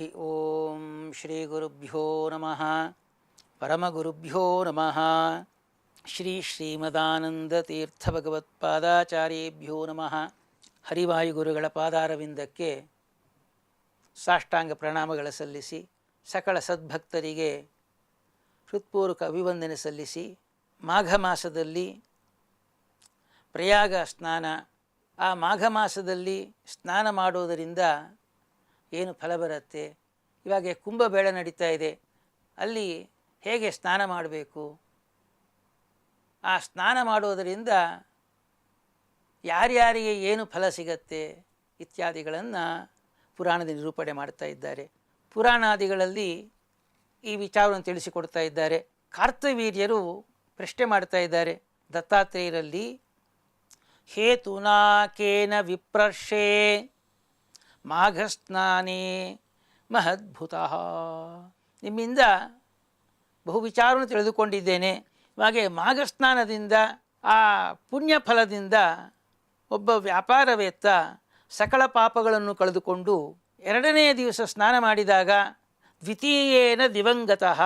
ಹರಿ ಓಂ ಶ್ರೀ ಗುರುಭ್ಯೋ ನಮಃ. ಪರಮಗುರುಭ್ಯೋ ನಮಃ. ಶ್ರೀ ಶ್ರೀಮದಾನಂದ ತೀರ್ಥ ಭಗವತ್ಪಾದಾಚಾರ್ಯೇಭ್ಯೋ ನಮಃ. ಹರಿವಾಯುಗುರುಗಳ ಪಾದಾರವಿಂದಕ್ಕೆ ಸಾಷ್ಟಾಂಗ ಪ್ರಣಾಮಗಳ ಸಲ್ಲಿಸಿ, ಸಕಲ ಸದ್ಭಕ್ತರಿಗೆ ಹೃತ್ಪೂರ್ವಕ ಅಭಿವಂದನೆ ಸಲ್ಲಿಸಿ, ಮಾಘ ಮಾಸದಲ್ಲಿ ಪ್ರಯಾಗ ಸ್ನಾನ, ಆ ಮಾಘ ಮಾಸದಲ್ಲಿ ಸ್ನಾನ ಮಾಡೋದರಿಂದ ಏನು ಫಲ ಬರುತ್ತೆ? ಇವಾಗ ಬೇಳೆ ನಡೀತಾ ಇದೆ. ಅಲ್ಲಿ ಹೇಗೆ ಸ್ನಾನ ಮಾಡಬೇಕು? ಆ ಸ್ನಾನ ಮಾಡುವುದರಿಂದ ಯಾರ್ಯಾರಿಗೆ ಏನು ಫಲ ಸಿಗತ್ತೆ ಇತ್ಯಾದಿಗಳನ್ನು ಪುರಾಣದ ನಿರೂಪಣೆ ಮಾಡ್ತಾ ಇದ್ದಾರೆ. ಪುರಾಣಾದಿಗಳಲ್ಲಿ ಈ ವಿಚಾರವನ್ನು ತಿಳಿಸಿಕೊಡ್ತಾ ಇದ್ದಾರೆ. ಕಾರ್ತವೀರ್ಯರು ಪ್ರಶ್ನೆ ಮಾಡ್ತಾ ಇದ್ದಾರೆ. ದತ್ತಾತ್ರೇಯರಲ್ಲಿ ಹೇತುನಾಕೇನ ಕೇನ ವಿಪ್ರರ್ಷೆ ಮಾಘಸ್ನಾನೇ ಮಹದ್ಭುತ. ನಿಮ್ಮಿಂದ ಬಹು ವಿಚಾರವನ್ನು ತಿಳಿದುಕೊಂಡಿದ್ದೇನೆ. ಹಾಗೆ ಮಾಘಸ್ನಾನದಿಂದ ಆ ಪುಣ್ಯ ಫಲದಿಂದ ಒಬ್ಬ ವ್ಯಾಪಾರವೇತ್ತ ಸಕಲ ಪಾಪಗಳನ್ನು ಕಳೆದುಕೊಂಡು ಎರಡನೇ ದಿವಸ ಸ್ನಾನ ಮಾಡಿದಾಗ ದ್ವಿತೀಯೇನ ದಿವಂಗತಃ.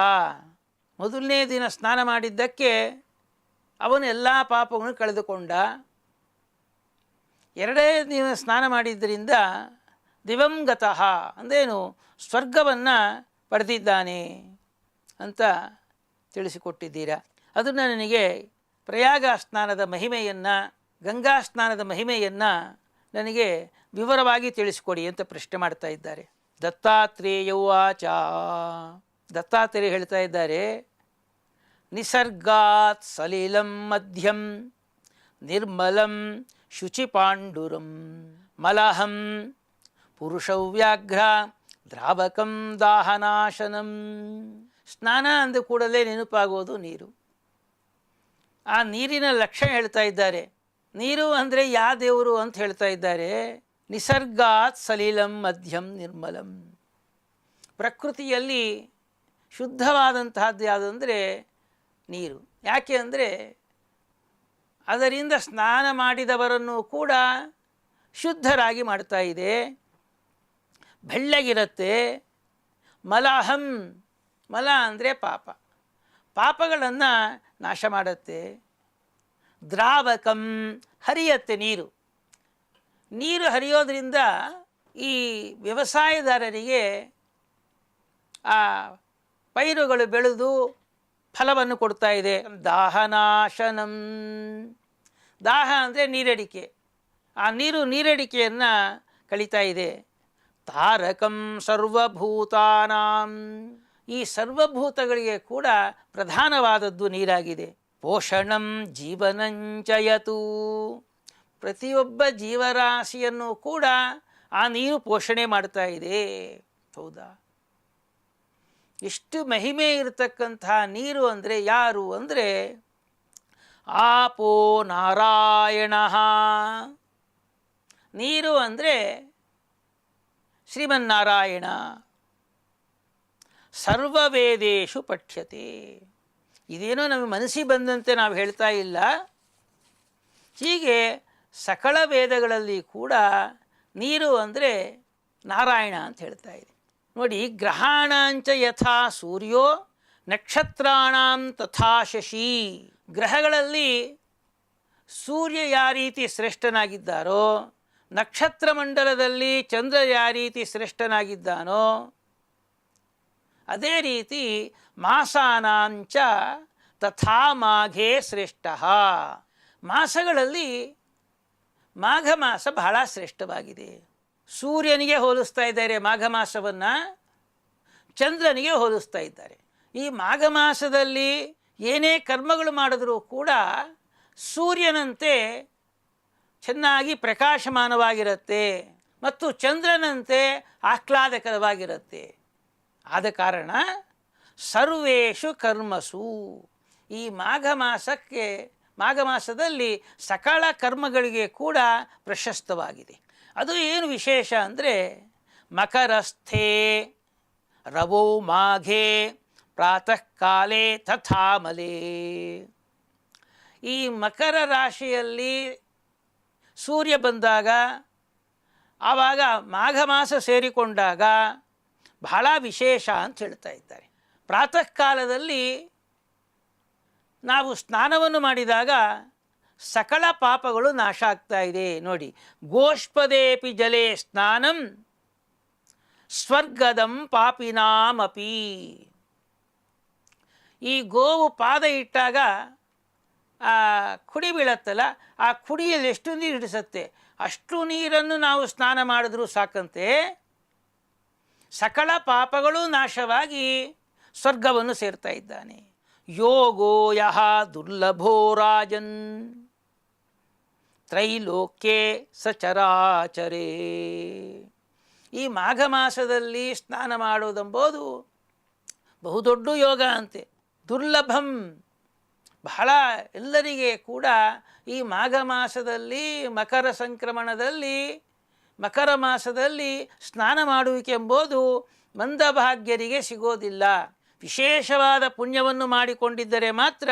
ಮೊದಲನೇ ದಿನ ಸ್ನಾನ ಮಾಡಿದ್ದಕ್ಕೆ ಅವನು ಎಲ್ಲ ಪಾಪಗಳನ್ನು ಕಳೆದುಕೊಂಡ. ಎರಡನೇ ದಿನ ಸ್ನಾನ ಮಾಡಿದ್ದರಿಂದ ದಿವಂಗತಃ ಅಂದೇನು? ಸ್ವರ್ಗವನ್ನು ಪಡೆದಿದ್ದಾನೆ ಅಂತ ತಿಳಿಸಿಕೊಟ್ಟಿದ್ದೀರಾ. ಅದನ್ನು ನನಗೆ ಪ್ರಯಾಗ ಸ್ನಾನದ ಮಹಿಮೆಯನ್ನು, ಗಂಗಾ ಸ್ನಾನದ ಮಹಿಮೆಯನ್ನು ನನಗೆ ವಿವರವಾಗಿ ತಿಳಿಸಿಕೊಡಿ ಅಂತ ಪ್ರಶ್ನೆ ಮಾಡ್ತಾ ಇದ್ದಾರೆ. ದತ್ತಾತ್ರೇಯವಾಚ ದತ್ತಾತ್ರೇಯ ಹೇಳ್ತಾ ಇದ್ದಾರೆ, ನಿಸರ್ಗಾತ್ ಸಲೀಲಂ ಮಧ್ಯಂ, ನಿರ್ಮಲಂ ಶುಚಿಪಾಂಡುರಂ, ಮಲಹಂ ಪುರುಷವ್ಯಾಘ್ರ ದ್ರಾವಕಂ ದಾಹನಾಶನಂ. ಸ್ನಾನ ಅಂದ ಕೂಡಲೇ ನೆನಪಾಗೋದು ನೀರು. ಆ ನೀರಿನ ಲಕ್ಷಣ ಹೇಳ್ತಾ ಇದ್ದಾರೆ. ನೀರು ಅಂದರೆ ಯಾ ದೇವರು ಅಂತ ಹೇಳ್ತಾ ಇದ್ದಾರೆ. ನಿಸರ್ಗಾತ್ ಸಲೀಲಂ ಮಧ್ಯಂ ನಿರ್ಮಲಂ. ಪ್ರಕೃತಿಯಲ್ಲಿ ಶುದ್ಧವಾದಂತಹದ್ದು ಯಾವುದಂದರೆ ನೀರು. ಯಾಕೆ ಅಂದರೆ ಅದರಿಂದ ಸ್ನಾನ ಮಾಡಿದವರನ್ನು ಕೂಡ ಶುದ್ಧರಾಗಿ ಮಾಡ್ತಾ ಇದೆ. ಬೆಳ್ಳಗಿರುತ್ತೆ. ಮಲಹಂ, ಮಲ ಅಂದರೆ ಪಾಪ. ಪಾಪಗಳನ್ನು ನಾಶ ಮಾಡುತ್ತೆ. ದ್ರಾವಕಂ, ಹರಿಯತ್ತೆ ನೀರು. ನೀರು ಹರಿಯೋದ್ರಿಂದ ಈ ವ್ಯವಸಾಯದಾರರಿಗೆ ಆ ಪೈರುಗಳು ಬೆಳೆದು ಫಲವನ್ನು ಕೊಡ್ತಾ ಇದೆ. ದಾಹನಾಶನಂ ದಾಹ ಅಂದರೆ ನೀರಡಿಕೆ. ಆ ನೀರು ನೀರಡಿಕೆಯನ್ನು ಕಳೀತಾ ಇದೆ. ತಾರಕಂ ಸರ್ವಭೂತಾನಾಂ. ಈ ಸರ್ವಭೂತಗಳಿಗೆ ಕೂಡ ಪ್ರಧಾನವಾದದ್ದು ನೀರಾಗಿದೆ. ಪೋಷಣಂ ಜೀವನಂಚಯತು ಪ್ರತಿಯೊಬ್ಬ ಜೀವರಾಶಿಯನ್ನು ಕೂಡ ಆ ನೀರು ಪೋಷಣೆ ಮಾಡ್ತಾ ಇದೆ. ಹೌದಾ? ಎಷ್ಟು ಮಹಿಮೆ ಇರತಕ್ಕಂತಹ ನೀರು ಅಂದರೆ ಯಾರು ಅಂದರೆ ಆಪೋ ನಾರಾಯಣ. ನೀರು ಅಂದರೆ ಶ್ರೀಮನ್ನಾರಾಯಣ. ಸರ್ವವೇದೇಶು ಪಠ್ಯತೆ. ಇದೇನೋ ನಮಗೆ ಮನಸ್ಸಿಗೆ ಬಂದಂತೆ ನಾವು ಹೇಳ್ತಾ ಇಲ್ಲ. ಹೀಗೆ ಸಕಲ ವೇದಗಳಲ್ಲಿ ಕೂಡ ನೀರು ಅಂದರೆ ನಾರಾಯಣ ಅಂತ ಹೇಳ್ತಾ ಇದೆ. ನೋಡಿ, ಗ್ರಹಾಣಾಂಚ ಯಥಾ ಸೂರ್ಯೋ, ನಕ್ಷತ್ರಾಣಾಂ ತಥಾ ಶಶಿ. ಗ್ರಹಗಳಲ್ಲಿ ಸೂರ್ಯ ಯಾವ ರೀತಿ ಶ್ರೇಷ್ಠನಾಗಿದ್ದಾರೋ ನಕ್ಷತ್ರ ಮಂಡಲದಲ್ಲಿ ಚಂದ್ರ ಯಾವ ರೀತಿ ಶ್ರೇಷ್ಠನಾಗಿದ್ದಾನೋ, ಅದೇ ರೀತಿ ಮಾಸಾನಾಂಚ ತಥಾ ಮಾಘೇ ಶ್ರೇಷ್ಠ. ಮಾಸಗಳಲ್ಲಿ ಮಾಘ ಮಾಸ ಬಹಳ ಶ್ರೇಷ್ಠವಾಗಿದೆ. ಸೂರ್ಯನಿಗೆ ಹೋಲಿಸ್ತಾ ಇದ್ದಾರೆ ಮಾಘ ಮಾಸವನ್ನು, ಚಂದ್ರನಿಗೆ ಹೋಲಿಸ್ತಾ ಇದ್ದಾರೆ. ಈ ಮಾಘ ಮಾಸದಲ್ಲಿ ಏನೇ ಕರ್ಮಗಳು ಮಾಡಿದರೂ ಕೂಡ ಸೂರ್ಯನಂತೆ ಚೆನ್ನಾಗಿ ಪ್ರಕಾಶಮಾನವಾಗಿರುತ್ತೆ ಮತ್ತು ಚಂದ್ರನಂತೆ ಆಹ್ಲಾದಕರವಾಗಿರುತ್ತೆ. ಆದ ಕಾರಣ ಸರ್ವೇಷು ಕರ್ಮಸು. ಈ ಮಾಘ ಮಾಸಕ್ಕೆ, ಮಾಘ ಮಾಸದಲ್ಲಿ ಸಕಲ ಕರ್ಮಗಳಿಗೆ ಕೂಡ ಪ್ರಶಸ್ತವಾಗಿದೆ. ಅದು ಏನು ವಿಶೇಷ ಅಂದರೆ ಮಕರಸ್ಥೆ, ರವೋ ಮಾಘೆ ಪ್ರಾತಃ ಕಾಲೇ ತಥಾಮಲೆ. ಈ ಮಕರ ರಾಶಿಯಲ್ಲಿ ಸೂರ್ಯ ಬಂದಾಗ, ಆವಾಗ ಮಾಘ ಮಾಸ ಸೇರಿಕೊಂಡಾಗ ಬಹಳ ವಿಶೇಷ ಅಂತ ಹೇಳ್ತಾ ಇದ್ದಾರೆ. ಪ್ರಾತಃ ಕಾಲದಲ್ಲಿ ನಾವು ಸ್ನಾನವನ್ನು ಮಾಡಿದಾಗ ಸಕಲ ಪಾಪಗಳು ನಾಶ ಆಗ್ತಾ ಇದೆ. ನೋಡಿ, ಗೋಷ್ಪದೇಪಿ ಜಲೇ ಸ್ನಾನಂ ಸ್ವರ್ಗದಂ ಪಾಪಿನಾಮಪಿ. ಈ ಗೋವು ಪಾದ ಇಟ್ಟಾಗ ಆ ಕುಡಿ ಬೀಳತ್ತಲ್ಲ, ಆ ಕುಡಿಯಲ್ಲಿ ಎಷ್ಟು ನೀರು ಹಿಡಿಸುತ್ತೆ? ಅಷ್ಟು ನೀರನ್ನು ನಾವು ಸ್ನಾನ ಮಾಡಿದ್ರೂ ಸಾಕಂತೆ. ಸಕಲ ಪಾಪಗಳು ನಾಶವಾಗಿ ಸ್ವರ್ಗವನ್ನು ಸೇರ್ತಾ ಇದ್ದಾನೆ. ಯೋಗೋ ಯಹ ದುರ್ಲಭೋ ರಾಜನ್. ತ್ರೈಲೋಕ್ಯೆ ಸಚರಾಚರೇ. ಈ ಮಾಘ ಮಾಸದಲ್ಲಿ ಸ್ನಾನ ಮಾಡುವುದೆಂಬುದು ಬಹುದೊಡ್ಡ ಯೋಗ ಅಂತೆ. ದುರ್ಲಭಂ. ಬಹಳ ಎಲ್ಲರಿಗೆ ಕೂಡ ಈ ಮಾಘ ಮಾಸದಲ್ಲಿ, ಮಕರ ಸಂಕ್ರಮಣದಲ್ಲಿ, ಮಕರ ಮಾಸದಲ್ಲಿ ಸ್ನಾನ ಮಾಡುವಿಕೆ ಎಂಬುದು ಮಂದಭಾಗ್ಯರಿಗೆ ಸಿಗೋದಿಲ್ಲ. ವಿಶೇಷವಾದ ಪುಣ್ಯವನ್ನು ಮಾಡಿಕೊಂಡಿದ್ದರೆ ಮಾತ್ರ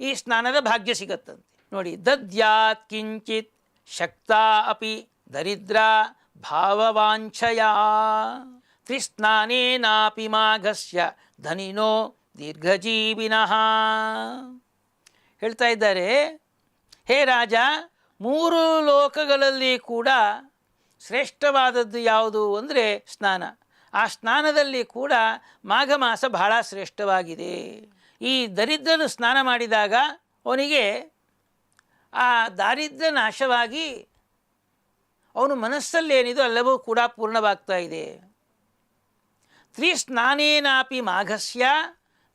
ಈ ಸ್ನಾನದ ಭಾಗ್ಯ ಸಿಗತ್ತಂತೆ. ನೋಡಿ, ದದ್ಯಾತ್ ಕಿಂಚಿತ್ ಶಕ್ತ ಅಪಿ ದರಿದ್ರ ಭಾವವಾಂಛಯ. ತ್ರಿಸ್ನಾನೇನಾಪಿ ಮಾಘಸ್ಯ ಧನಿನೋ ದೀರ್ಘಜೀವಿನಃ. ಹೇಳ್ತಾ ಇದ್ದಾರೆ, ಹೇ ರಾಜ, ಮೂರು ಲೋಕಗಳಲ್ಲಿ ಕೂಡ ಶ್ರೇಷ್ಠವಾದದ್ದು ಯಾವುದು ಅಂದರೆ ಸ್ನಾನ. ಆ ಸ್ನಾನದಲ್ಲಿ ಕೂಡ ಮಾಘ ಮಾಸ ಬಹಳ ಶ್ರೇಷ್ಠವಾಗಿದೆ. ಈ ದರಿದ್ರನು ಸ್ನಾನ ಮಾಡಿದಾಗ ಅವನಿಗೆ ಆ ದಾರಿದ್ರ್ಯ ನಾಶವಾಗಿ ಅವನು ಮನಸ್ಸಲ್ಲೇನಿದೋ ಎಲ್ಲವೂ ಕೂಡ ಪೂರ್ಣವಾಗ್ತಾ ಇದೆ. ತ್ರಿಸ್ನಾನೇನಾಪಿ ಮಾಘಸ್ಯ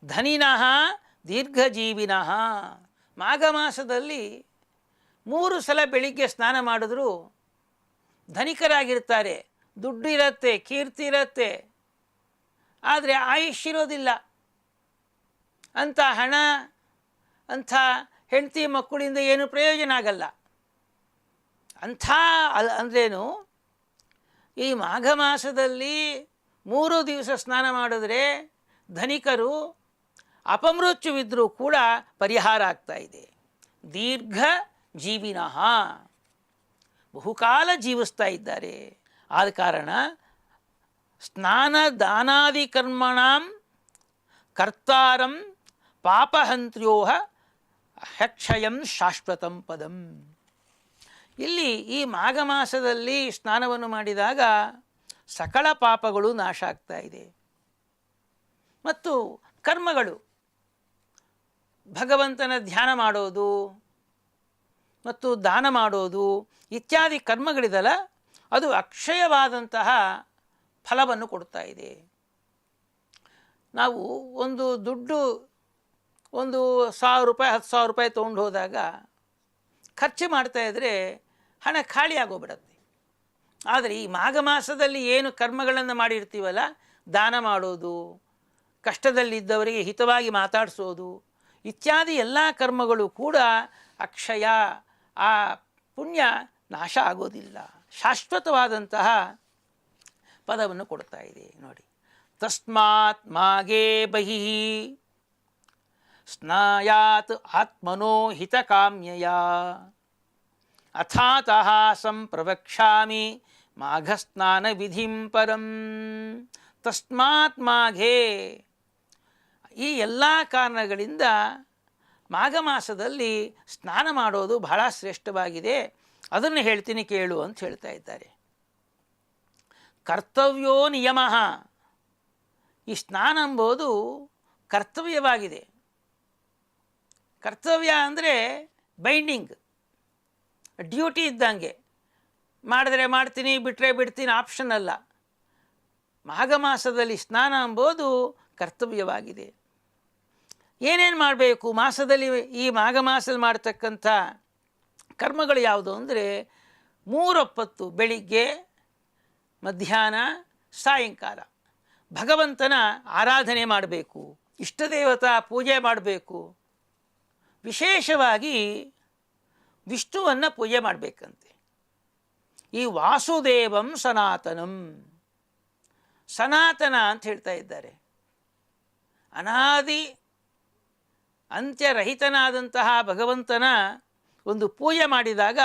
ಧನಿನಃ ದೀರ್ಘಜೀವಿನಃ. ಮಾಘ ಮಾಸದಲ್ಲಿ ಮೂರು ಸಲ ಬೆಳಿಗ್ಗೆ ಸ್ನಾನ ಮಾಡಿದ್ರು. ಧನಿಕರಾಗಿರ್ತಾರೆ. ದುಡ್ಡು ಇರತ್ತೆ, ಕೀರ್ತಿ ಇರತ್ತೆ. ಆದರೆ ಆಯುಷ್ ಇರೋದಿಲ್ಲ. ಅಂಥ ಹಣ, ಅಂಥ ಹೆಂಡತಿ ಮಕ್ಕಳಿಂದ ಏನು ಪ್ರಯೋಜನ ಆಗಲ್ಲ. ಅಂಥ ಅಲ್ ಅಂದ್ರೇನು, ಈ ಮಾಘ ಮಾಸದಲ್ಲಿ ಮೂರು ದಿವಸ ಸ್ನಾನ ಮಾಡಿದ್ರೆ ಧನಿಕರು ಅಪಮೃತ್ಯುವಿದ್ರೂ ಕೂಡ ಪರಿಹಾರ ಆಗ್ತಾ ಇದೆ. ದೀರ್ಘ ಜೀವಿನಃ. ಬಹುಕಾಲ ಜೀವಿಸ್ತಾ ಇದ್ದಾರೆ. ಆದ ಕಾರಣ ಸ್ನಾನ ದಾನಾದಿ ಕರ್ಮಣಾಂ ಕರ್ತಾರಂ ಪಾಪಹಂತ್ರ್ಯೋಹ ಹಕ್ಷಯಂ ಶಾಶ್ವತಂ ಪದಂ. ಇಲ್ಲಿ ಈ ಮಾಘ ಮಾಸದಲ್ಲಿ ಸ್ನಾನವನ್ನು ಮಾಡಿದಾಗ ಸಕಲ ಪಾಪಗಳು ನಾಶ ಆಗ್ತಾ ಇದೆ. ಮತ್ತು ಕರ್ಮಗಳು ಭಗವಂತನ ಧ್ಯಾನ ಮಾಡೋದು ಮತ್ತು ದಾನ ಮಾಡೋದು ಇತ್ಯಾದಿ ಕರ್ಮಗಳಿದಲ್ಲ, ಅದು ಅಕ್ಷಯವಾದಂತಹ ಫಲವನ್ನು ಕೊಡ್ತಾ ಇದೆ. ನಾವು ಒಂದು ದುಡ್ಡು ಒಂದು ಸಾವಿರ ರೂಪಾಯಿ, ಹತ್ತು ಸಾವಿರ ರೂಪಾಯಿ ತೊಗೊಂಡು ಹೋದಾಗ ಖರ್ಚು ಮಾಡ್ತಾ ಇದ್ದರೆ ಹಣ ಖಾಲಿಯಾಗೋಗ್ಬಿಡತ್ತೆ ಆದರೆ ಈ ಮಾಘ ಮಾಸದಲ್ಲಿ ಏನು ಕರ್ಮಗಳನ್ನು ಮಾಡಿರ್ತೀವಲ್ಲ, ದಾನ ಮಾಡೋದು, ಕಷ್ಟದಲ್ಲಿದ್ದವರಿಗೆ ಹಿತವಾಗಿ ಮಾತಾಡಿಸೋದು ಇತ್ಯಾದಿ ಎಲ್ಲ ಕರ್ಮಗಳು ಕೂಡ ಅಕ್ಷಯ, ಆ ಪುಣ್ಯ ನಾಶ ಆಗೋದಿಲ್ಲ. ಶಾಶ್ವತವಾದಂತಹ ಪದವನ್ನು ಕೊಡ್ತಾ ಇದೆ, ನೋಡಿ. ತಸ್ಮಾತ್ ಮಾಗೇ ಬಹಿ. ಸ್ನಾಯಾತ್ ಆತ್ಮನೋ ಹಿತಕಾಮ್ಯಯ ಅಥಾತಃ ಸಂಪ್ರವಕ್ಷ್ಯಾಮಿ ಮಾಘಸ್ನಾನ ವಿಧಿಂ ಪರಂ. ತಸ್ಮಾತ್ ಮಾಘೇ. ಈ ಎಲ್ಲ ಕಾರಣಗಳಿಂದ ಮಾಘ ಮಾಸದಲ್ಲಿ ಸ್ನಾನ ಮಾಡೋದು ಬಹಳ ಶ್ರೇಷ್ಠವಾಗಿದೆ. ಅದನ್ನು ಹೇಳ್ತೀನಿ ಕೇಳು ಅಂತ ಹೇಳ್ತಾ ಇದ್ದಾರೆ. ಕರ್ತವ್ಯೋ ನಿಯಮ. ಈ ಸ್ನಾನ ಎಂಬುದು ಕರ್ತವ್ಯವಾಗಿದೆ. ಕರ್ತವ್ಯ ಅಂದರೆ ಬೈಂಡಿಂಗ್ ಡ್ಯೂಟಿ ಇದ್ದಂಗೆ. ಮಾಡಿದ್ರೆ ಮಾಡ್ತೀನಿ ಬಿಟ್ಟರೆ ಬಿಡ್ತೀನಿ ಆಪ್ಷನ್ ಅಲ್ಲ. ಮಾಘ ಮಾಸದಲ್ಲಿ ಸ್ನಾನ ಎಂಬುದು ಕರ್ತವ್ಯವಾಗಿದೆ. ಏನೇನು ಮಾಡಬೇಕು? ಮಾಸದಲ್ಲಿ ಈ ಮಾಘ ಮಾಸದಲ್ಲಿ ಮಾಡ್ತಕ್ಕಂಥ ಕರ್ಮಗಳು ಯಾವುದು ಅಂದರೆ ಮೂರೊಪ್ಪತ್ತು ಬೆಳಿಗ್ಗೆ, ಮಧ್ಯಾಹ್ನ, ಸಾಯಂಕಾಲ. ಭಗವಂತನ ಆರಾಧನೆ ಮಾಡಬೇಕು. ಇಷ್ಟದೇವತಾ ಪೂಜೆ ಮಾಡಬೇಕು. ವಿಶೇಷವಾಗಿ ವಿಷ್ಣುವನ್ನು ಪೂಜೆ ಮಾಡಬೇಕಂತೆ. ಈ ವಾಸುದೇವಂ ಸನಾತನಂ. ಸನಾತನ ಅಂತ ಹೇಳ್ತಾ ಇದ್ದಾರೆ. ಅನಾದಿ ಅಂತ್ಯರಹಿತನಾದಂತಹ ಭಗವಂತನ ಒಂದು ಪೂಜೆ ಮಾಡಿದಾಗ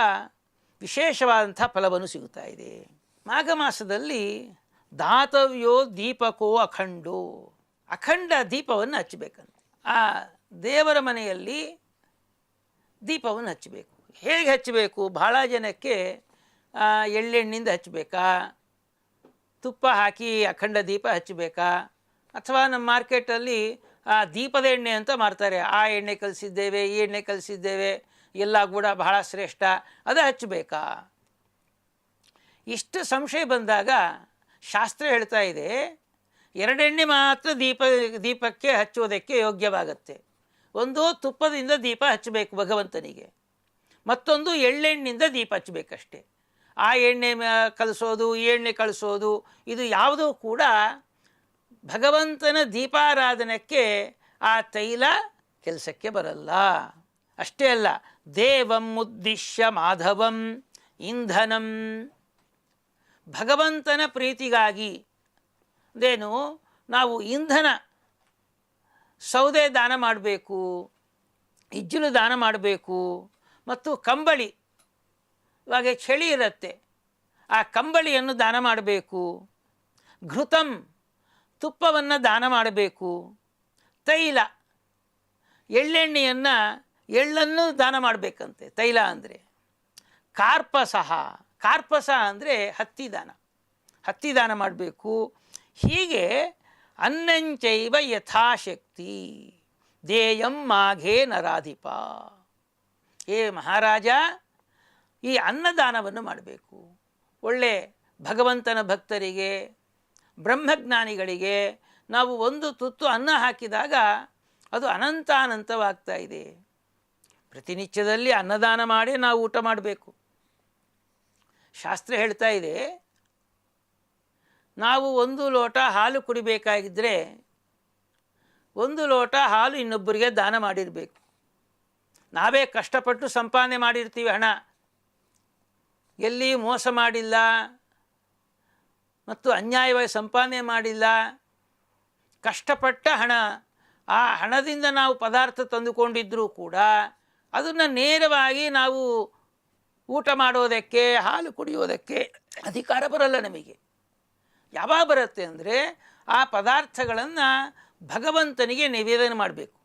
ವಿಶೇಷವಾದಂಥ ಫಲವನ್ನು ಸಿಗುತ್ತಾ ಇದೆ. ಮಾಘ ಮಾಸದಲ್ಲಿ ದಾತವ್ಯೋ ದೀಪಕೋ ಅಖಂಡೋ. ಅಖಂಡ ದೀಪವನ್ನು ಹಚ್ಚಬೇಕಂತ. ಆ ದೇವರ ಮನೆಯಲ್ಲಿ ದೀಪವನ್ನು ಹಚ್ಚಬೇಕು. ಹೇಗೆ ಹಚ್ಚಬೇಕು? ಭಾಳ ಜನಕ್ಕೆ ಎಳ್ಳೆಣ್ಣಿಂದ ಹಚ್ಚಬೇಕಾ? ತುಪ್ಪ ಹಾಕಿ ಅಖಂಡ ದೀಪ ಹಚ್ಚಬೇಕಾ? ಅಥವಾ ನಮ್ಮ ಮಾರ್ಕೆಟಲ್ಲಿ ಆ ದೀಪದ ಎಣ್ಣೆ ಅಂತ ಮಾರ್ತಾರೆ. ಆ ಎಣ್ಣೆ ಕಲಿಸಿದ್ದೇವೆ, ಈ ಎಣ್ಣೆ ಕಲಿಸಿದ್ದೇವೆ, ಎಲ್ಲ ಕೂಡ ಬಹಳ ಶ್ರೇಷ್ಠ. ಅದು ಹಚ್ಚಬೇಕಾ? ಇಷ್ಟು ಸಂಶಯ ಬಂದಾಗ ಶಾಸ್ತ್ರ ಹೇಳ್ತಾ ಇದೆ, ಎರಡೆಣ್ಣೆ ಮಾತ್ರ ದೀಪ, ದೀಪಕ್ಕೆ ಹಚ್ಚುವುದಕ್ಕೆ ಯೋಗ್ಯವಾಗತ್ತೆ. ಒಂದು ತುಪ್ಪದಿಂದ ದೀಪ ಹಚ್ಚಬೇಕು ಭಗವಂತನಿಗೆ. ಮತ್ತೊಂದು ಎಳ್ಳೆಣ್ಣಿಂದ ದೀಪ ಹಚ್ಚಬೇಕಷ್ಟೆ. ಆ ಎಣ್ಣೆ ಕಲಿಸೋದು, ಈ ಎಣ್ಣೆ ಕಲಿಸೋದು ಇದು ಯಾವುದೂ ಕೂಡ ಭಗವಂತನ ದೀಪಾರಾಧನಕ್ಕೆ ಆ ತೈಲ ಕೆಲಸಕ್ಕೆ ಬರಲ್ಲ. ಅಷ್ಟೇ ಅಲ್ಲ, ದೇವಂ ಉದ್ದಿಶ್ಯ ಮಾಧವಂ ಇಂಧನಂ. ಭಗವಂತನ ಪ್ರೀತಿಗಾಗಿ, ಅದೇನು, ನಾವು ಇಂಧನ ಸೌದೆ ದಾನ ಮಾಡಬೇಕು, ಇಜ್ಜಲು ದಾನ ಮಾಡಬೇಕು, ಮತ್ತು ಕಂಬಳಿ ಇವಾಗ ಚಳಿ ಇರುತ್ತೆ, ಆ ಕಂಬಳಿಯನ್ನು ದಾನ ಮಾಡಬೇಕು. ಘೃತಂ ತುಪ್ಪವನ್ನು ದಾನ ಮಾಡಬೇಕು. ತೈಲ. ಎಳ್ಳೆಣ್ಣೆಯನ್ನು ಎಳ್ಳನ್ನು ದಾನ ಮಾಡಬೇಕಂತೆ. ತೈಲ ಅಂದರೆ ಕಾರ್ಪಸಹ ಕಾರ್ಪಸ ಅಂದರೆ ಹತ್ತಿ ದಾನ. ಹತ್ತಿ ದಾನ ಮಾಡಬೇಕು. ಹೀಗೆ ಅನ್ನಂಚೈವ ಯಥಾಶಕ್ತಿ. ದೇಯಂ ಮಾಘೇ ನರಾಧಿಪ. ಏ ಮಹಾರಾಜ, ಈ ಅನ್ನದಾನವನ್ನು ಮಾಡಬೇಕು. ಒಳ್ಳೆ ಭಗವಂತನ ಭಕ್ತರಿಗೆ ಬ್ರಹ್ಮಜ್ಞಾನಿಗಳಿಗೆ ನಾವು ಒಂದು ತುತ್ತು ಅನ್ನ ಹಾಕಿದಾಗ ಅದು ಅನಂತಾನಂತವಾಗ್ತಾ ಇದೆ. ಪ್ರತಿನಿತ್ಯದಲ್ಲಿ ಅನ್ನದಾನ ಮಾಡಿ ನಾವು ಊಟ ಮಾಡಬೇಕು. ಶಾಸ್ತ್ರ ಹೇಳ್ತಾ ಇದೆ, ನಾವು ಒಂದು ಲೋಟ ಹಾಲು ಕುಡಿಬೇಕಾಗಿದ್ದರೆ ಒಂದು ಲೋಟ ಹಾಲು ಇನ್ನೊಬ್ಬರಿಗೆ ದಾನ ಮಾಡಿರಬೇಕು. ನಾವೇ ಕಷ್ಟಪಟ್ಟು ಸಂಪಾದನೆ ಮಾಡಿರ್ತೀವಿ ಹಣ. ಎಲ್ಲಿ ಮೋಸ ಮಾಡಿಲ್ಲ ಮತ್ತು ಅನ್ಯಾಯವಾಗಿ ಸಂಪಾದನೆ ಮಾಡಿಲ್ಲ. ಕಷ್ಟಪಟ್ಟ ಹಣ. ಆ ಹಣದಿಂದ ನಾವು ಪದಾರ್ಥ ತಂದುಕೊಂಡಿದ್ದರೂ ಕೂಡ ಅದನ್ನು ನೇರವಾಗಿ ನಾವು ಊಟ ಮಾಡೋದಕ್ಕೆ, ಹಾಲು ಕುಡಿಯೋದಕ್ಕೆ ಅಧಿಕಾರ ಬರಲ್ಲ ನಮಗೆ. ಯಾವಾಗ ಬರುತ್ತೆ ಅಂದರೆ ಆ ಪದಾರ್ಥಗಳನ್ನು ಭಗವಂತನಿಗೆ ನಿವೇದನೆ ಮಾಡಬೇಕು.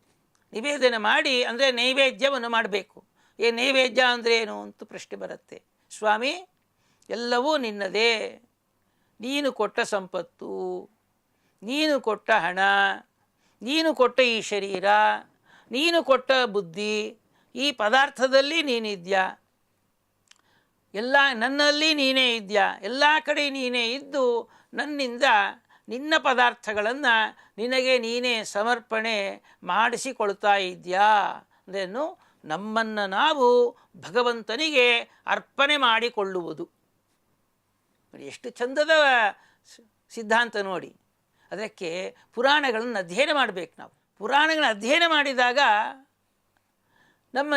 ನಿವೇದನೆ ಮಾಡಿ ಅಂದರೆ ನೈವೇದ್ಯವನ್ನು ಮಾಡಬೇಕು. ಈ ನೈವೇದ್ಯ ಅಂದರೆ ಏನು ಅಂತ ಪ್ರಶ್ನೆ ಬರುತ್ತೆ. ಸ್ವಾಮಿ, ಎಲ್ಲವೂ ನಿನ್ನದೇ. ನೀನು ಕೊಟ್ಟ ಸಂಪತ್ತು, ನೀನು ಕೊಟ್ಟ ಹಣ, ನೀನು ಕೊಟ್ಟ ಈ ಶರೀರ, ನೀನು ಕೊಟ್ಟ ಬುದ್ಧಿ, ಈ ಪದಾರ್ಥದಲ್ಲಿ ನೀನಿದ್ಯಾ ಎಲ್ಲ ನನ್ನಲ್ಲಿ ನೀನೇ ಇದೆಯಾ? ಎಲ್ಲ ಕಡೆ ನೀನೇ ಇದ್ದು ನನ್ನಿಂದ ನಿನ್ನ ಪದಾರ್ಥಗಳನ್ನು ನಿನಗೆ ನೀನೇ ಸಮರ್ಪಣೆ ಮಾಡಿಸಿಕೊಳ್ತಾ ಇದೆಯಾ? ಅಂದೇನು ನಮ್ಮನ್ನು ನಾವು ಭಗವಂತನಿಗೆ ಅರ್ಪಣೆ ಮಾಡಿಕೊಳ್ಳುವುದು. ಎಷ್ಟು ಚಂದದ ಸಿದ್ಧಾಂತ ನೋಡಿ. ಅದಕ್ಕೆ ಪುರಾಣಗಳನ್ನು ಅಧ್ಯಯನ ಮಾಡಬೇಕು ನಾವು. ಪುರಾಣಗಳನ್ನ ಅಧ್ಯಯನ ಮಾಡಿದಾಗ ನಮ್ಮ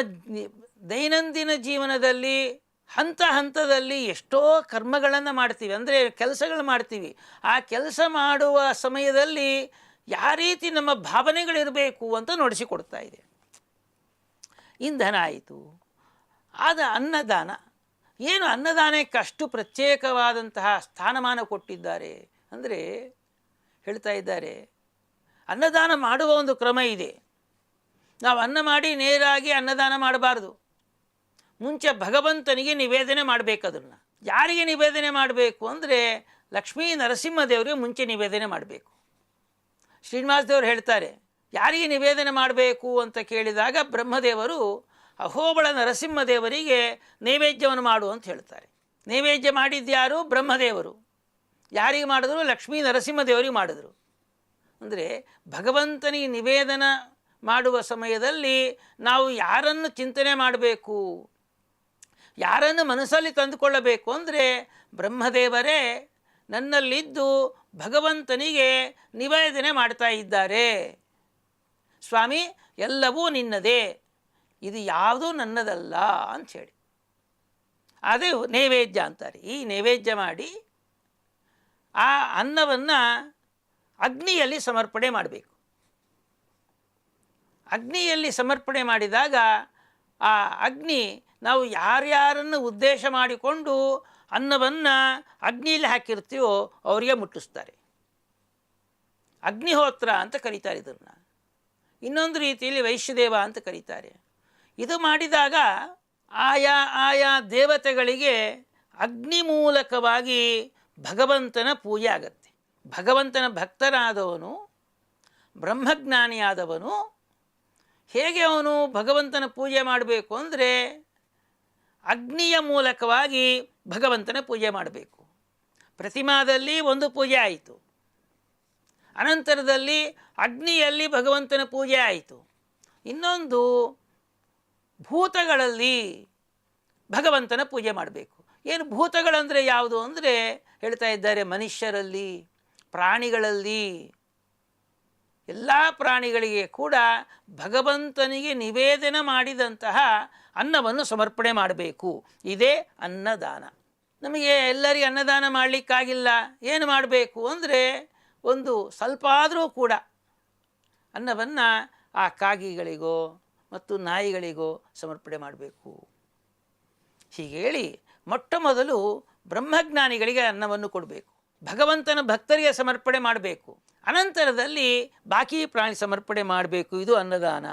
ದೈನಂದಿನ ಜೀವನದಲ್ಲಿ ಹಂತ ಹಂತದಲ್ಲಿ ಎಷ್ಟೋ ಕರ್ಮಗಳನ್ನು ಮಾಡ್ತೀವಿ. ಅಂದರೆ ಕೆಲಸಗಳು ಮಾಡ್ತೀವಿ. ಆ ಕೆಲಸ ಮಾಡುವ ಸಮಯದಲ್ಲಿ ಯಾವ ರೀತಿ ನಮ್ಮ ಭಾವನೆಗಳಿರಬೇಕು ಅಂತ ನೋಡಿಸಿಕೊಡ್ತಾ ಇದೆ. ಇಂಧನ ಆಯಿತು. ಆದ ಅನ್ನದಾನ. ಏನು ಅನ್ನದಾನಕ್ಕೆ ಅಷ್ಟು ಪ್ರತ್ಯೇಕವಾದಂತಹ ಸ್ಥಾನಮಾನ ಕೊಟ್ಟಿದ್ದಾರೆ ಅಂದರೆ ಹೇಳ್ತಾ ಇದ್ದಾರೆ, ಅನ್ನದಾನ ಮಾಡುವ ಒಂದು ಕ್ರಮ ಇದೆ. ನಾವು ಅನ್ನ ಮಾಡಿ ನೇರಾಗಿ ಅನ್ನದಾನ ಮಾಡಬಾರ್ದು. ಮುಂಚೆ ಭಗವಂತನಿಗೆ ನಿವೇದನೆ ಮಾಡಬೇಕು ಅದನ್ನು. ಯಾರಿಗೆ ನಿವೇದನೆ ಮಾಡಬೇಕು ಅಂದರೆ ಲಕ್ಷ್ಮೀ ನರಸಿಂಹದೇವರಿಗೆ ಮುಂಚೆ ನಿವೇದನೆ ಮಾಡಬೇಕು. ಶ್ರೀನಿವಾಸ ದೇವರು ಹೇಳ್ತಾರೆ, ಯಾರಿಗೆ ನಿವೇದನೆ ಮಾಡಬೇಕು ಅಂತ ಕೇಳಿದಾಗ ಬ್ರಹ್ಮದೇವರು ಅಹೋಬಳ ನರಸಿಂಹದೇವರಿಗೆ ನೈವೇದ್ಯವನ್ನು ಮಾಡು ಅಂತ ಹೇಳ್ತಾರೆ. ನೈವೇದ್ಯ ಮಾಡಿದ್ಯಾರು ಬ್ರಹ್ಮದೇವರು. ಯಾರಿಗೆ ಮಾಡಿದ್ರು? ಲಕ್ಷ್ಮೀ ನರಸಿಂಹದೇವರಿಗೆ ಮಾಡಿದ್ರು. ಅಂದರೆ ಭಗವಂತನಿಗೆ ನಿವೇದನ ಮಾಡುವ ಸಮಯದಲ್ಲಿ ನಾವು ಯಾರನ್ನು ಚಿಂತನೆ ಮಾಡಬೇಕು? ಯಾರನ್ನು ಮನಸ್ಸಲ್ಲಿ ತಂದುಕೊಳ್ಳಬೇಕು? ಅಂದರೆ ಬ್ರಹ್ಮದೇವರೇ ನನ್ನಲ್ಲಿದ್ದು ಭಗವಂತನಿಗೆ ನಿವೇದನೆ ಮಾಡ್ತಾ ಇದ್ದಾರೆ. ಸ್ವಾಮಿ, ಎಲ್ಲವೂ ನಿನ್ನದೇ. ಇದು ಯಾವುದೂ ನನ್ನದಲ್ಲ ಅಂಥೇಳಿ. ಅದೇ ನೈವೇದ್ಯ ಅಂತಾರೆ. ಈ ನೈವೇದ್ಯ ಮಾಡಿ ಆ ಅನ್ನವನ್ನು ಅಗ್ನಿಯಲ್ಲಿ ಸಮರ್ಪಣೆ ಮಾಡಬೇಕು. ಅಗ್ನಿಯಲ್ಲಿ ಸಮರ್ಪಣೆ ಮಾಡಿದಾಗ ಆ ಅಗ್ನಿ ನಾವು ಯಾರ್ಯಾರನ್ನು ಉದ್ದೇಶ ಮಾಡಿಕೊಂಡು ಅನ್ನವನ್ನು ಅಗ್ನಿಯಲ್ಲಿ ಹಾಕಿರ್ತೀವೋ ಅವರಿಗೆ ಮುಟ್ಟಿಸ್ತಾರೆ. ಅಗ್ನಿಹೋತ್ರ ಅಂತ ಕರೀತಾರೆ ಇದನ್ನು. ಇನ್ನೊಂದು ರೀತಿಯಲ್ಲಿ ವೈಶ್ಯದೇವ ಅಂತ ಕರೀತಾರೆ. ಇದು ಮಾಡಿದಾಗ ಆಯಾ ಆಯಾ ದೇವತೆಗಳಿಗೆ ಅಗ್ನಿ ಮೂಲಕವಾಗಿ ಭಗವಂತನ ಪೂಜೆ ಆಗತ್ತೆ. ಭಗವಂತನ ಭಕ್ತರಾದವನು ಬ್ರಹ್ಮಜ್ಞಾನಿಯಾದವನು, ಹೇಗೆ ಅವನು ಭಗವಂತನ ಪೂಜೆ ಮಾಡಬೇಕು ಅಂದರೆ ಅಗ್ನಿಯ ಮೂಲಕವಾಗಿ ಭಗವಂತನ ಪೂಜೆ ಮಾಡಬೇಕು. ಪ್ರತಿಮಾದಲ್ಲಿ ಒಂದು ಪೂಜೆ ಆಯಿತು. ಅನಂತರದಲ್ಲಿ ಅಗ್ನಿಯಲ್ಲಿ ಭಗವಂತನ ಪೂಜೆ ಆಯಿತು. ಇನ್ನೊಂದು ಭೂತಗಳಲ್ಲಿ ಭಗವಂತನ ಪೂಜೆ ಮಾಡಬೇಕು. ಏನು ಭೂತಗಳಂದರೆ ಯಾವುದು ಅಂದರೆ ಹೇಳ್ತಾ ಇದ್ದಾರೆ ಮನುಷ್ಯರಲ್ಲಿ, ಪ್ರಾಣಿಗಳಲ್ಲಿ, ಎಲ್ಲ ಪ್ರಾಣಿಗಳಿಗೆ ಕೂಡ ಭಗವಂತನಿಗೆ ನಿವೇದನ ಮಾಡಿದಂತಹ ಅನ್ನವನ್ನು ಸಮರ್ಪಣೆ ಮಾಡಬೇಕು. ಇದೇ ಅನ್ನದಾನ. ನಮಗೆ ಎಲ್ಲರಿಗೆ ಅನ್ನದಾನ ಮಾಡಲಿಕ್ಕಾಗಿಲ್ಲ. ಏನು ಮಾಡಬೇಕು ಅಂದರೆ ಒಂದು ಸ್ವಲ್ಪ ಆದರೂ ಕೂಡ ಅನ್ನವನ್ನು ಆ ಕಾಗಿಗಳಿಗೋ ಮತ್ತು ನಾಯಿಗಳಿಗೂ ಸಮರ್ಪಣೆ ಮಾಡಬೇಕು. ಹೀಗೆ ಹೇಳಿ ಮೊಟ್ಟ ಮೊದಲು ಬ್ರಹ್ಮಜ್ಞಾನಿಗಳಿಗೆ ಅನ್ನವನ್ನು ಕೊಡಬೇಕು. ಭಗವಂತನ ಭಕ್ತರಿಗೆ ಸಮರ್ಪಣೆ ಮಾಡಬೇಕು. ಅನಂತರದಲ್ಲಿ ಬಾಕಿ ಪ್ರಾಣಿ ಸಮರ್ಪಣೆ ಮಾಡಬೇಕು. ಇದು ಅನ್ನದಾನ.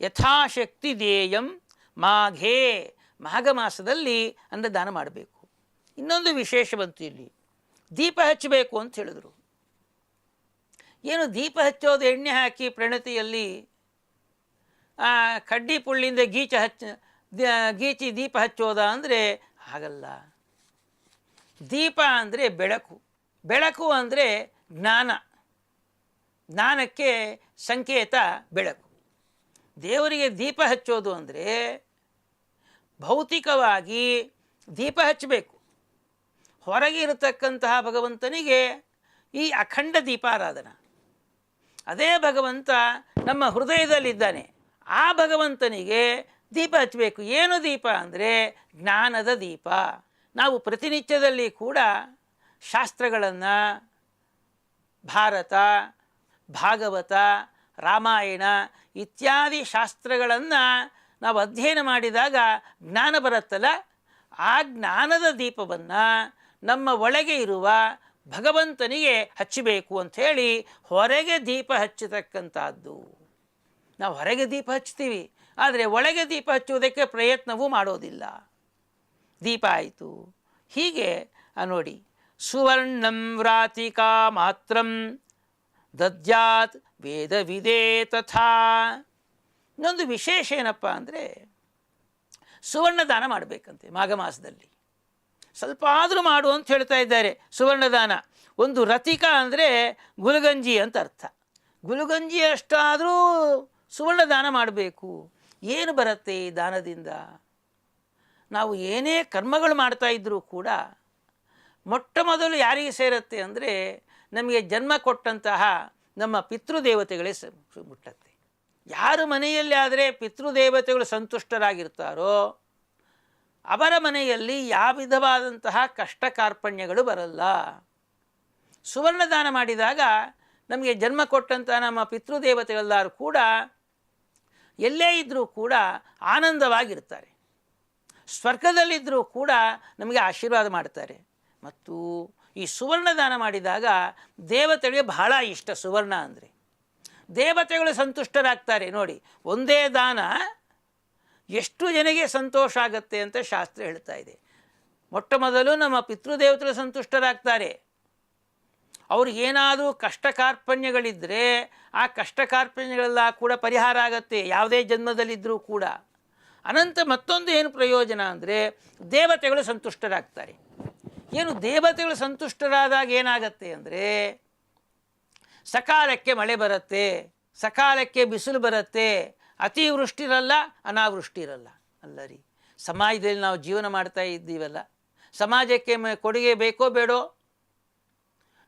ಯಥಾಶಕ್ತಿ ದೇಯಂ ಮಾಘೇ ಮಾಘ ಮಾಸದಲ್ಲಿ ಅನ್ನದಾನ ಮಾಡಬೇಕು. ಇನ್ನೊಂದು ವಿಶೇಷ ಬಂತು ಇಲ್ಲಿ. ದೀಪ ಹಚ್ಚಬೇಕು ಅಂತ ಹೇಳಿದರು. ಏನು ದೀಪ ಹಚ್ಚೋದು ಎಣ್ಣೆ ಹಾಕಿ ಪ್ರಣತಿಯಲ್ಲಿ ಕಡ್ಡಿ ಪುಳ್ಳಿಂದ ಗೀಚ ಹಚ್ಚ ಗೀಚಿ ದೀಪ ಹಚ್ಚೋದ ಅಂದರೆ ಹಾಗಲ್ಲ. ದೀಪ ಅಂದರೆ ಬೆಳಕು. ಬೆಳಕು ಅಂದರೆ ಜ್ಞಾನ. ಜ್ಞಾನಕ್ಕೆ ಸಂಕೇತ ಬೆಳಕು. ದೇವರಿಗೆ ದೀಪ ಹಚ್ಚೋದು ಅಂದರೆ ಭೌತಿಕವಾಗಿ ದೀಪ ಹಚ್ಚಬೇಕು. ಹೊರಗೆ ಇರತಕ್ಕಂತಹ ಭಗವಂತನಿಗೆ ಈ ಅಖಂಡ ದೀಪಾರಾಧನ. ಅದೇ ಭಗವಂತ ನಮ್ಮ ಹೃದಯದಲ್ಲಿದ್ದಾನೆ. ಆ ಭಗವಂತನಿಗೆ ದೀಪ ಹಚ್ಚಬೇಕು. ಏನು ದೀಪ ಅಂದರೆ ಜ್ಞಾನದ ದೀಪ. ನಾವು ಪ್ರತಿನಿತ್ಯದಲ್ಲಿ ಕೂಡ ಶಾಸ್ತ್ರಗಳನ್ನು, ಭಾರತ, ಭಾಗವತ, ರಾಮಾಯಣ ಇತ್ಯಾದಿ ಶಾಸ್ತ್ರಗಳನ್ನು ನಾವು ಅಧ್ಯಯನ ಮಾಡಿದಾಗ ಜ್ಞಾನ ಬರುತ್ತಲ್ಲ, ಆ ಜ್ಞಾನದ ದೀಪವನ್ನು ನಮ್ಮ ಒಳಗೆ ಇರುವ ಭಗವಂತನಿಗೆ ಹಚ್ಚಬೇಕು ಅಂಥೇಳಿ ಹೊರಗೆ ದೀಪ ಹಚ್ಚತಕ್ಕಂಥದ್ದು ನಾವು ಹೊರಗೆ ದೀಪ ಹಚ್ತೀವಿ ಆದರೆ ಒಳಗೆ ದೀಪ ಹಚ್ಚುವುದಕ್ಕೆ ಪ್ರಯತ್ನವೂ ಮಾಡೋದಿಲ್ಲ. ದೀಪ ಆಯಿತು. ಹೀಗೆ ನೋಡಿ, ಸುವರ್ಣಂ ವ್ರಾತಿಕಾ ಮಾತ್ರಂ ದದ್ಯಾತ್ ವೇದವಿದೇ ತಥಾ. ಇನ್ನೊಂದು ವಿಶೇಷ ಏನಪ್ಪ ಅಂದರೆ ಸುವರ್ಣ ದಾನ ಮಾಡಬೇಕಂತೆ ಮಾಘ ಮಾಸದಲ್ಲಿ. ಸ್ವಲ್ಪ ಆದರೂ ಮಾಡು ಅಂತ ಹೇಳ್ತಾ ಇದ್ದಾರೆ ಸುವರ್ಣದಾನ. ಒಂದು ರತಿಕ ಅಂದರೆ ಗುಲಗಂಜಿ ಅಂತ ಅರ್ಥ. ಗುಲಗಂಜಿ ಅಷ್ಟಾದರೂ ಸುವರ್ಣ ದಾನ ಮಾಡಬೇಕು. ಏನು ಬರುತ್ತೆ ಈ ದಾನದಿಂದ? ನಾವು ಏನೇ ಕರ್ಮಗಳು ಮಾಡ್ತಾ ಇದ್ದರೂ ಕೂಡ ಮೊಟ್ಟ ಮೊದಲು ಯಾರಿಗೆ ಸೇರುತ್ತೆ ಅಂದರೆ ನಮಗೆ ಜನ್ಮ ಕೊಟ್ಟಂತಹ ನಮ್ಮ ಪಿತೃದೇವತೆಗಳೇ ಸ ಮುಟ್ಟತ್ತೆ. ಯಾರು ಮನೆಯಲ್ಲಿ ಆದರೆ ಪಿತೃದೇವತೆಗಳು ಸಂತುಷ್ಟರಾಗಿರ್ತಾರೋ ಅವರ ಮನೆಯಲ್ಲಿ ಯಾವ ವಿಧವಾದಂತಹ ಕಷ್ಟ ಕಾರ್ಪಣ್ಯಗಳು ಬರಲ್ಲ. ಸುವರ್ಣದಾನ ಮಾಡಿದಾಗ ನಮಗೆ ಜನ್ಮ ಕೊಟ್ಟಂತಹ ನಮ್ಮ ಪಿತೃದೇವತೆಗಳೆಲ್ಲರೂ ಕೂಡ ಎಲ್ಲೇ ಇದ್ದರೂ ಕೂಡ ಆನಂದವಾಗಿರ್ತಾರೆ. ಸ್ವರ್ಗದಲ್ಲಿದ್ದರೂ ಕೂಡ ನಮಗೆ ಆಶೀರ್ವಾದ ಮಾಡ್ತಾರೆ. ಮತ್ತು ಈ ಸುವರ್ಣ ದಾನ ಮಾಡಿದಾಗ ದೇವತೆಗಳಿಗೆ ಬಹಳ ಇಷ್ಟ ಸುವರ್ಣ ಅಂದರೆ. ದೇವತೆಗಳು ಸಂತುಷ್ಟರಾಗ್ತಾರೆ. ನೋಡಿ, ಒಂದೇ ದಾನ ಎಷ್ಟು ಜನಗೆ ಸಂತೋಷ ಆಗುತ್ತೆ ಅಂತ ಶಾಸ್ತ್ರ ಹೇಳ್ತಾ ಇದೆ. ಮೊಟ್ಟ ಮೊದಲು ನಮ್ಮ ಪಿತೃದೇವತೆಗಳು ಸಂತುಷ್ಟರಾಗ್ತಾರೆ. ಅವ್ರಿಗೇನಾದರೂ ಕಷ್ಟ ಕಾರ್ಪಣ್ಯಗಳಿದ್ದರೆ ಆ ಕಷ್ಟ ಕಾರ್ಪಣ್ಯಗಳೆಲ್ಲ ಕೂಡ ಪರಿಹಾರ ಆಗತ್ತೆ. ಯಾವುದೇ ಜನ್ಮದಲ್ಲಿದ್ದರೂ ಕೂಡ. ಅನಂತ ಮತ್ತೊಂದು ಏನು ಪ್ರಯೋಜನ ಅಂದರೆ ದೇವತೆಗಳು ಸಂತುಷ್ಟರಾಗ್ತಾರೆ. ಏನು ದೇವತೆಗಳು ಸಂತುಷ್ಟರಾದಾಗ ಏನಾಗತ್ತೆ ಅಂದರೆ ಸಕಾಲಕ್ಕೆ ಮಳೆ ಬರುತ್ತೆ, ಸಕಾಲಕ್ಕೆ ಬಿಸಿಲು ಬರುತ್ತೆ ಅತಿವೃಷ್ಟಿ ಇರಲ್ಲ ಅನಾವೃಷ್ಟಿ ಇರಲ್ಲ ಅಲ್ಲ ರೀ. ಸಮಾಜದಲ್ಲಿ ನಾವು ಜೀವನ ಮಾಡ್ತಾ ಇದ್ದೀವಲ್ಲ. ಸಮಾಜಕ್ಕೆ ಕೊಡುಗೆ ಬೇಕೋ ಬೇಡೋ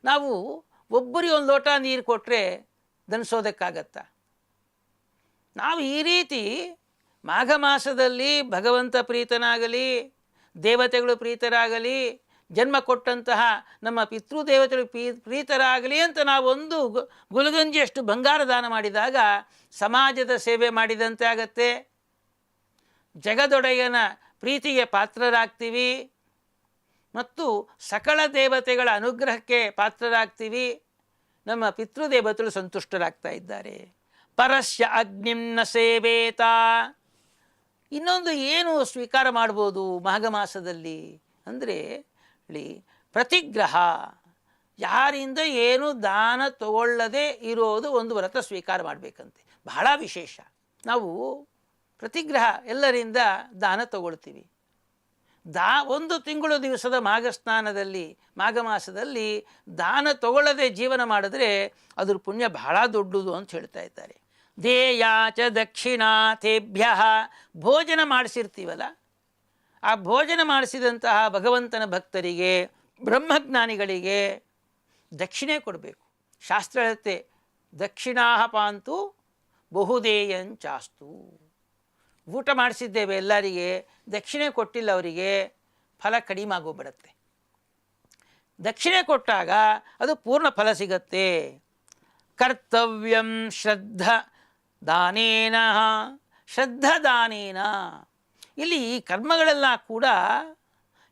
ನಾವು ಒಬ್ಬರಿಗೆ ಒಂದು ಲೋಟ ನೀರು ಕೊಟ್ಟರೆ ದನಿಸೋದಕ್ಕಾಗತ್ತ ನಾವು ಈ ರೀತಿ ಮಾಘ ಮಾಸದಲ್ಲಿ ಭಗವಂತ ಪ್ರೀತನಾಗಲಿ, ದೇವತೆಗಳು ಪ್ರೀತರಾಗಲಿ, ಜನ್ಮ ಕೊಟ್ಟಂತಹ ನಮ್ಮ ಪಿತೃದೇವತೆಗಳು ಪ್ರೀ ಪ್ರೀತರಾಗಲಿ ಅಂತ ನಾವೊಂದು ಗುಲಗಂಜಿಯಷ್ಟು ಬಂಗಾರ ದಾನ ಮಾಡಿದಾಗ ಸಮಾಜದ ಸೇವೆ ಮಾಡಿದಂತೆ ಆಗತ್ತೆ. ಜಗದೊಡೆಯನ ಪ್ರೀತಿಗೆ ಪಾತ್ರರಾಗ್ತೀವಿ. ಮತ್ತು ಸಕಲ ದೇವತೆಗಳ ಅನುಗ್ರಹಕ್ಕೆ ಪಾತ್ರರಾಗ್ತೀವಿ. ನಮ್ಮ ಪಿತೃದೇವತೆಗಳು ಸಂತುಷ್ಟರಾಗ್ತಾ ಇದ್ದಾರೆ. ಪರಸ್ಯ ಅಗ್ನಿಂನ ಸೇವೇತ. ಇನ್ನೊಂದು ಏನು ಸ್ವೀಕಾರ ಮಾಡ್ಬೋದು ಮಾಘ ಮಾಸದಲ್ಲಿ? ಅಂದರೆ ಹೇಳಿ, ಪ್ರತಿಗ್ರಹ. ಯಾರಿಂದ ಏನು ದಾನ ತಗೊಳ್ಳದೆ ಇರೋದು ಒಂದು ವ್ರತ ಸ್ವೀಕಾರ ಮಾಡಬೇಕಂತೆ. ಬಹಳ ವಿಶೇಷ. ನಾವು ಪ್ರತಿಗ್ರಹ ಎಲ್ಲರಿಂದ ದಾನ ತಗೊಳ್ತೀವಿ. ದಾ ಒಂದು ತಿಂಗಳು ದಿವಸದ ಮಾಘ ಸ್ನಾನದಲ್ಲಿ ಮಾಘ ಮಾಸದಲ್ಲಿ ದಾನ ತಗೊಳ್ಳದೆ ಜೀವನ ಮಾಡಿದ್ರೆ ಅದ್ರ ಪುಣ್ಯ ಬಹಳ ದೊಡ್ಡದು ಅಂತ ಹೇಳ್ತಾ ಇದ್ದಾರೆ. ದೇಯಾಚ ದಕ್ಷಿಣಾಥೇಭ್ಯ ಭೋಜನ ಮಾಡಿಸಿರ್ತೀವಲ್ಲ? ಆ ಭೋಜನ ಮಾಡಿಸಿದಂತಹ ಭಗವಂತನ ಭಕ್ತರಿಗೆ, ಬ್ರಹ್ಮಜ್ಞಾನಿಗಳಿಗೆ ದಕ್ಷಿಣೆ ಕೊಡಬೇಕು. ಶಾಸ್ತ್ರ ಹೇಳುತ್ತೆ ದಕ್ಷಿಣಾಹ ಪಾಂತು ಬಹುದೇಯಂಚಾಸ್ತು. ಊಟ ಮಾಡಿಸಿದ್ದೇವೆ ಎಲ್ಲರಿಗೆ, ದಕ್ಷಿಣೆ ಕೊಟ್ಟಿಲ್ಲ ಅವರಿಗೆ, ಫಲ ಕಡಿಮೆ ಆಗೋಗ್ಬಿಡತ್ತೆ. ದಕ್ಷಿಣೆ ಕೊಟ್ಟಾಗ ಅದು ಪೂರ್ಣ ಫಲ ಸಿಗತ್ತೆ. ಕರ್ತವ್ಯಂ ಶ್ರದ್ಧ ದಾನೇನ ಶ್ರದ್ಧದಾನೇನ ಇಲ್ಲಿ ಈ ಕರ್ಮಗಳೆಲ್ಲ ಕೂಡ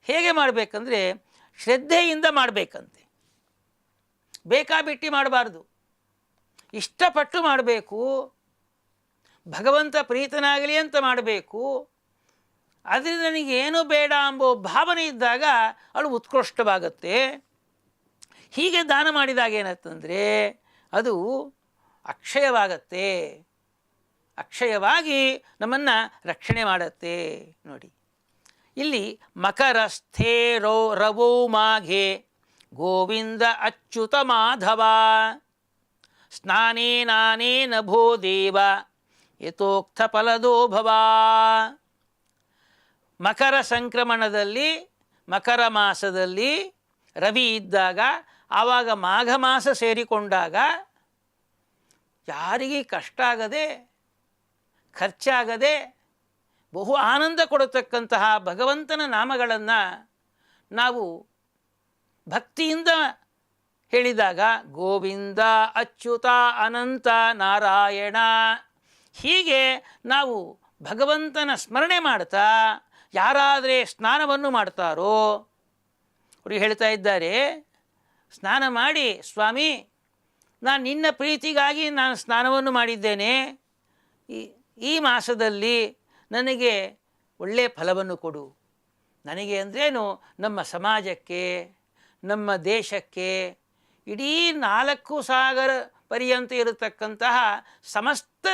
ಹೇಗೆ ಮಾಡಬೇಕಂದ್ರೆ ಶ್ರದ್ಧೆಯಿಂದ ಮಾಡಬೇಕಂತೆ. ಬೇಕಾಬಿಟ್ಟಿ ಮಾಡಬಾರ್ದು. ಇಷ್ಟಪಟ್ಟು ಮಾಡಬೇಕು ಭಗವಂತ ಪ್ರೀತನಾಗಲಿ ಅಂತ ಮಾಡಬೇಕು. ಅದರಿಂದ ನನಗೇನು ಬೇಡ ಅಂಬೋ ಭಾವನೆ ಇದ್ದಾಗ ಅದು ಉತ್ಕೃಷ್ಟವಾಗತ್ತೆ. ಹೀಗೆ ದಾನ ಮಾಡಿದಾಗ ಏನತ್ತಂದರೆ ಅದು ಅಕ್ಷಯವಾಗತ್ತೆ. ಅಕ್ಷಯವಾಗಿ ನಮ್ಮನ್ನು ರಕ್ಷಣೆ ಮಾಡತ್ತೆ. ನೋಡಿ. ಇಲ್ಲಿ ಮಕರಸ್ಥೇ ರೋ ರವೋ ಮಾಘೆ ಗೋವಿಂದ ಅಚ್ಯುತ ಮಾಧವ. ಸ್ನಾನೇ ನಾನೇ ನಭೋ ದೇವ. ಯಥೋಕ್ತ ಫಲದೋ ಭವ. ಮಕರ ಸಂಕ್ರಮಣದಲ್ಲಿ, ಮಕರ ಮಾಸದಲ್ಲಿ ರವಿ ಇದ್ದಾಗ, ಆವಾಗ ಮಾಘ ಮಾಸ ಸೇರಿಕೊಂಡಾಗ ಯಾರಿಗೆ ಕಷ್ಟ ಆಗದೆ, ಖರ್ಚಾಗದೆ, ಬಹು ಆನಂದ ಕೊಡತಕ್ಕಂತಹ ಭಗವಂತನ ನಾಮಗಳನ್ನು ನಾವು ಭಕ್ತಿಯಿಂದ ಹೇಳಿದಾಗ ಗೋವಿಂದ ಅಚ್ಯುತ ಅನಂತ ನಾರಾಯಣ. ಹೀಗೆ ನಾವು ಭಗವಂತನ ಸ್ಮರಣೆ ಮಾಡ್ತಾ ಯಾರಾದರೆ ಸ್ನಾನವನ್ನು ಮಾಡ್ತಾರೋ, ಅವರು ಹೇಳ್ತಾ ಇದ್ದಾರೆ, ಸ್ನಾನ ಮಾಡಿ, ಸ್ವಾಮಿ, ನಾನು ನಿನ್ನ ಪ್ರೀತಿಗಾಗಿ ನಾನು ಸ್ನಾನವನ್ನು ಮಾಡಿದ್ದೇನೆ. ಈ ಈ ಮಾಸದಲ್ಲಿ ನನಗೆ ಒಳ್ಳೆಯ ಫಲವನ್ನು ಕೊಡು. ನನಗೆ ಅಂದ್ರೇನು, ನಮ್ಮ ಸಮಾಜಕ್ಕೆ, ನಮ್ಮ ದೇಶಕ್ಕೆ, ಇಡೀ ನಾಲ್ಕು ಸಾಗರ ಪರ್ಯಂತ ಇರತಕ್ಕಂತಹ ಸಮಸ್ತ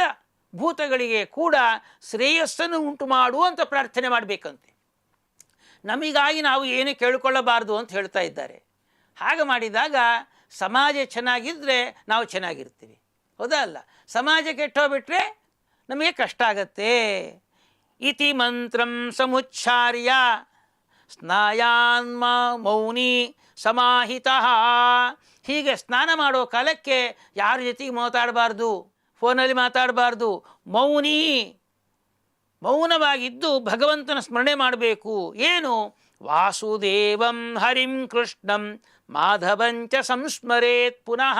ಭೂತಗಳಿಗೆ ಕೂಡ ಶ್ರೇಯಸ್ಸನ್ನು ಉಂಟು ಮಾಡು ಅಂತ ಪ್ರಾರ್ಥನೆ ಮಾಡಬೇಕಂತೆ. ನಮಗಾಗಿ ನಾವು ಏನು ಕೇಳಿಕೊಳ್ಳಬಾರ್ದು ಅಂತ ಹೇಳ್ತಾ ಇದ್ದಾರೆ. ಹಾಗೆ ಮಾಡಿದಾಗ ಸಮಾಜ ಚೆನ್ನಾಗಿದ್ದರೆ ನಾವು ಚೆನ್ನಾಗಿರ್ತೀವಿ. ಹೌದಾ ಅಲ್ಲ? ಸಮಾಜ ಕೆಟ್ಟೋಗ್ಬಿಟ್ರೆ ನಮಗೆ ಕಷ್ಟ ಆಗತ್ತೆ. ಇತಿ ಮಂತ್ರಂ ಸಮುಚ್ಚಾರ್ಯ ಸ್ನಾಯಾನ್ಮ ಮೌನಿ ಸಮಾಹಿತ. ಹೀಗೆ ಸ್ನಾನ ಮಾಡೋ ಕಾಲಕ್ಕೆ ಯಾರ ಜೊತೆಗೆ ಮಾತಾಡಬಾರ್ದು? ಫೋನಲ್ಲಿ ಮಾತಾಡಬಾರ್ದು. ಮೌನಿ, ಮೌನವಾಗಿದ್ದು ಭಗವಂತನ ಸ್ಮರಣೆ ಮಾಡಬೇಕು. ಏನು? ವಾಸುದೇವಂ ಹರಿಂ ಕೃಷ್ಣಂ ಮಾಧವಂಚ ಸಂಸ್ಮರೇತ್ ಪುನಃ.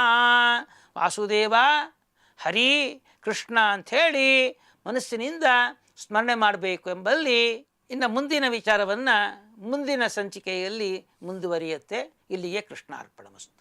ವಾಸುದೇವ, ಹರಿ ಕೃಷ್ಣ ಅಂಥೇಳಿ ಮನಸ್ಸಿನಿಂದ ಸ್ಮರಣೆ ಮಾಡಬೇಕು ಎಂಬಲ್ಲಿ ಇನ್ನು ಮುಂದಿನ ವಿಚಾರವನ್ನು ಮುಂದಿನ ಸಂಚಿಕೆಯಲ್ಲಿ ಮುಂದುವರಿಯುತ್ತೆ. ಇಲ್ಲಿಯೇ ಕೃಷ್ಣಾರ್ಪಣಮಸ್ತು.